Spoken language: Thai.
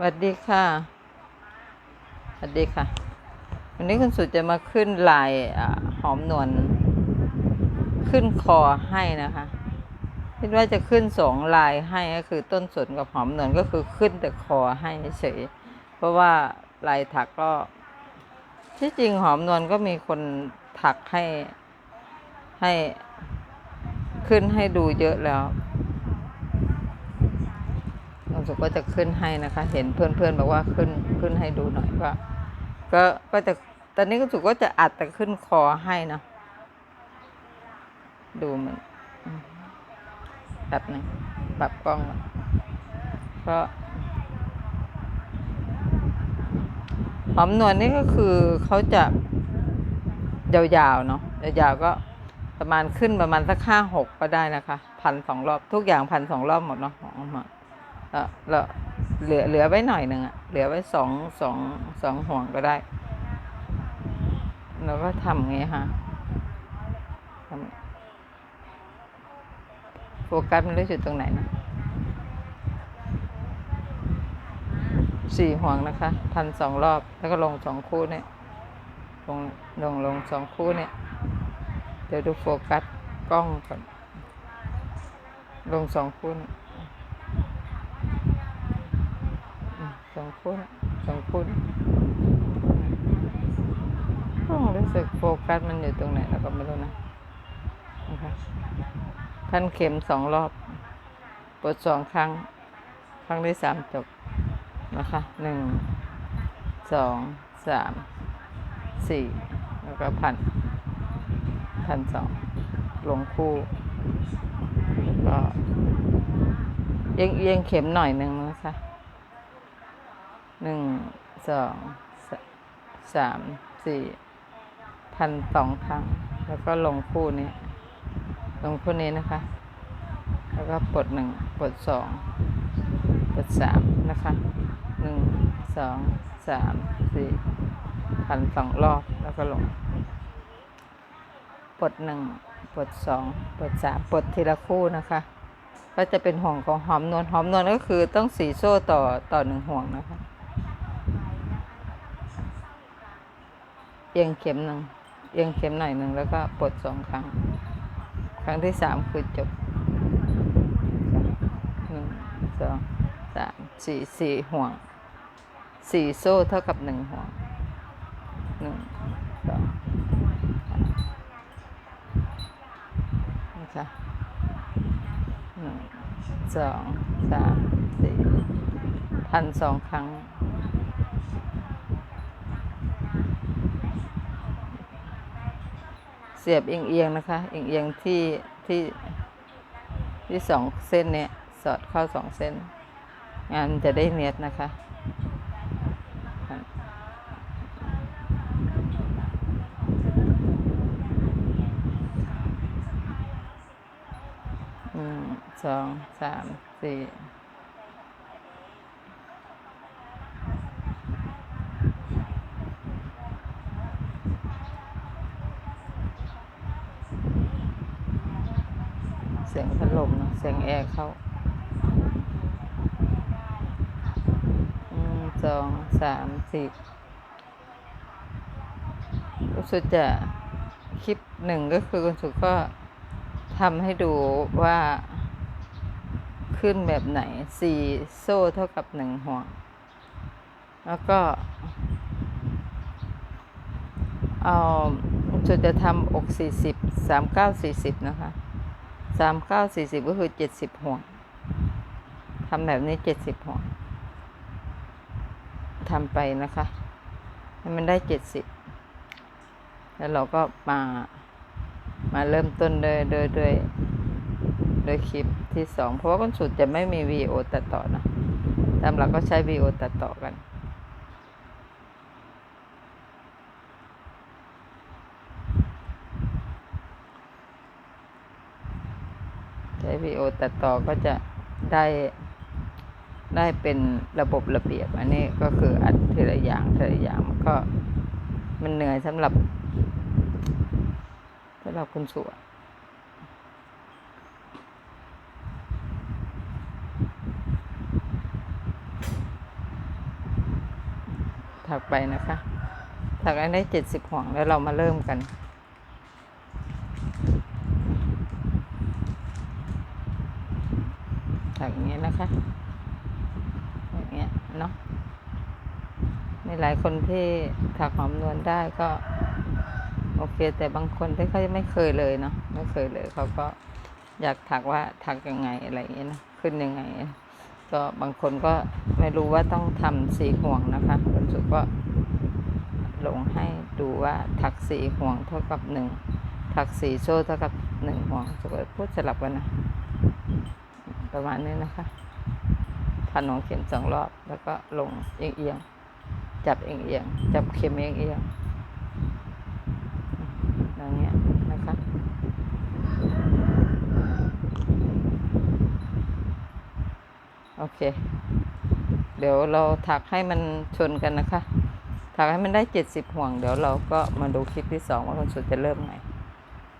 สวัสดีค่ะ สวัสดีค่ะ วันนี้คุณสุดจะมาขึ้นลายอหอมนวลขึ้นคอให้นะคะ คิดว่าจะขึ้นสองลายให้ก็คือต้นสนกับหอมนวลก็คือขึ้นแต่คอให้เฉย เพราะว่าลายถักก็ ที่จริงหอมนวลก็มีคนถักให้ให้ขึ้นให้ดูเยอะแล้ว เราสุก็จะขึ้นให้นะคะ เห็นเพื่อนๆบอกว่าขึ้นขึ้นให้ดูหน่อยว่าก็ก็จะตอนนี้ก็สุก็จะอัดแต่ขึ้นคอให้นะดูมันอืมแบบหนึงปรับกล้องก่อนก็หอมนวลนี่ก็คือเขาจะยาวๆเนาะยาวๆก็ประมาณขึ้นประมาณสักห้าหกก็ได้นะคะ พันสองรอบทุกอย่างพันสองรอบหมดเนาะของหม ดแล้วแล้วเหลือเหลือไว้หน่อยหนึ่งอะเหลือไว้สองสองสองห่วงก็ได้แล้วก็ทำอย่างงี้ค่ะโฟกัสมันรู้จุดตรงไหนนะสี่ห่วงนะคะพันสองรอบแล้วก็ลงสองคู่เนี่ยลงลงลงสองคู่เนี่ย เดี๋ยวดูโฟกัสกล้องก่อนลงสองคู่เนี่ย อืมสองคู่นะสองคู่นะก็รู้สึกโฟกัสมันอยู่ตรงไหนแล้วก็ไม่รู้นะนะคะพันเข็มสองรอบปวดสองครั้ง ครั้งที่สามจบนะคะหนึ่งสองสามสี่แล้วก็พันพันสองลงคู่แล้วก็เอียงเอียงเข็มหน่อยหนึ่งนะคะ หนึ่งสองสามสี่พันสองครั้ง แล้วก็ลงคู่นี้ ลงคู่นี้นะคะ แล้วก็ปลดหนึ่งปลดสองปลดสามนะคะหนึ่งสองสามสี่พันสองรอบแล้วก็ลงปลดหนึ่งปลดสองปลดสามปลดทีละคู่นะคะ ก็จะเป็นห่วงของหอมนวลหอมนวลก็คือต้องสีโซ่ต่อต่อหนึ่งห่วงนะคะ อียงเข็มหนึ่งเอียงเข็มหน่อยหนึ่งแล้วก็ปลดสองครั้ง ครั้งที่สามคือจบหนึ่งสองสามสี่สี่ห่วงสี่โซ่เท่ากับหนึ่งห่วงหนึ่งสองสามนะคะหนึ่งสองสามสี่พันสองครั้ง เสียบเอียงๆนะคะ เอียงๆที่ที่ที่สองเส้นเนี่ยสอดเข้าสองเส้น งานมันจะได้เนียดนะคะหนึ่งสองสามสี่ เสียงพัดลมเนอะเสียงแอร์เข้าสองสามสี่รู้สึกจะคลิปหนึ่งก็คือคุณสุก็ทำให้ดูว่าขึ้นแบบไหนสี่โซ่เท่ากับหนึ่งห่วง แล้วก็ เอาจุดจะทำอกสี่สิบสามเก้าสี่สิบนะคะ สามเก้าสี่สิบก็คือเจ็ดสิบห่วงทำแบบนี้เจ็ดสิบห่วงทำไปนะคะ ให้มันได้เจ็ดสิบแล้วเราก็มามาเริ่มต้นโดยโดยโดยโดยคลิปที่สองเพราะว่าคนสุดจะไม่มีวีโอตัดต่อนะตามหลักก็ใช้วีโอตัดต่อกัน วิดีโอตัดต่อก็จะได้ได้เป็นระบบระเบียบ อันนี้ก็คืออัดทีละอย่างทีละอย่างมันก็มันเหนื่อยสำหรับสำหรับคุณสวยถักไปนะคะถักให้ได้เจ็ดสิบห่วงแล้วเรามาเริ่มกัน ถักอย่างนี้ยนะคะอย่างเงี้ยเนาะมีหลายคนที่ถักหอมนวลได้ก็โอเค แต่บางคนที่เขาไม่เคยเลยเนาะไม่เคยเลยเขาก็อยากถักว่าถักยังไงอะไรอย่างเงี้ยนะขึ้นยังไง ก็บางคนก็ไม่รู้ว่าต้องทำสีห่วงนะคะคุณสุก็ลงให้ดูว่าถักสีห่วงเท่ากับหนึ่งถักสีโซ่เท่ากับหนึ่งห่วงสุก็พูดสลับกันนะ ประมาณนี้นะคะพันหัวเข็มสองรอบแล้วก็ลงเอียงๆจับเอียงๆจับเข็มเอียงๆอย่างเงี้ยนะคะโอเค เดี๋ยวเราถักให้มันชนกันนะคะถักให้มันได้เจ็ดสิบห่วง เดี๋ยวเราก็มาดูคลิปที่สองว่าคุณสุดจะเริ่มไง